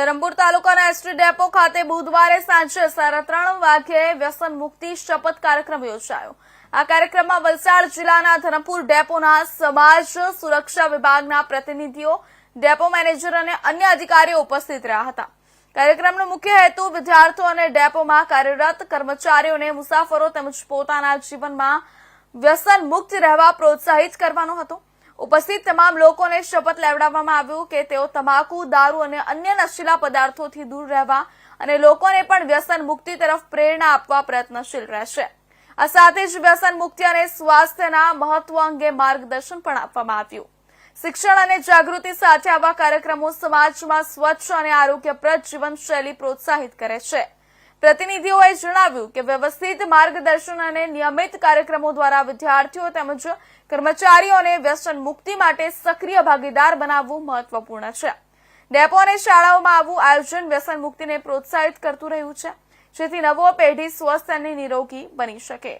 ધરમપુર તાલુકાના ST depot ખાતે બુધવારે સાંજે સાડા ત્રણ વાગ્યે વ્યસન મુક્તિ શપથ કાર્યક્રમ યોજાયો. આ કાર્યક્રમમાં વલસાડ જિલ્લાના ધરમપુર ડેપોના સમાજ સુરક્ષા વિભાગના પ્રતિનિધિઓ, ડેપો મેનેજર અને અન્ય અધિકારીઓ ઉપસ્થિત રહ્યા હતા. કાર્યક્રમનો મુખ્ય હેતુ વિદ્યાર્થીઓ અને ડેપોમાં કાર્યરત કર્મચારીઓને મુસાફરો તેમજ પોતાના જીવનમાં વ્યસન મુક્ત રહેવા પ્રોત્સાહિત કરવાનો હતો. ઉપસ્થિત તમામ લોકોને શપથ લેવડાવવામાં આવ્યું કે તેઓ તમાકુ, દારૂ અને અન્ય નશીલા પદાર્થોથી દૂર રહેવા અને લોકોને પણ વ્યસન મુક્તિ તરફ પ્રેરણા આપવા પ્રયત્નશીલ રહેશે. આ સાથે જ વ્યસન મુક્તિ અને સ્વાસ્થ્યના મહત્વ અંગે માર્ગદર્શન પણ આપવામાં આવ્યું. શિક્ષણ અને જાગૃતિ સાથે આવા કાર્યક્રમો સમાજમાં સ્વચ્છ અને આરોગ્યપ્રદ જીવનશૈલી પ્રોત્સાહિત કરે છે. પ્રતિનિધિઓએ જણાવ્યું કે વ્યવસ્થિત માર્ગદર્શન અને નિયમિત કાર્યક્રમો દ્વારા વિદ્યાર્થીઓ તેમજ કર્મચારીઓને વ્યસન મુક્તિ માટે સક્રિય ભાગીદાર બનાવવું મહત્વપૂર્ણ છે. ડેપો અને શાળાઓમાં આવું આયોજન વ્યસન મુક્તિને પ્રોત્સાહિત કરતું રહ્યું છે, જેથી નવો પેઢી સ્વસ્થ અને નિરોગી બની શકે.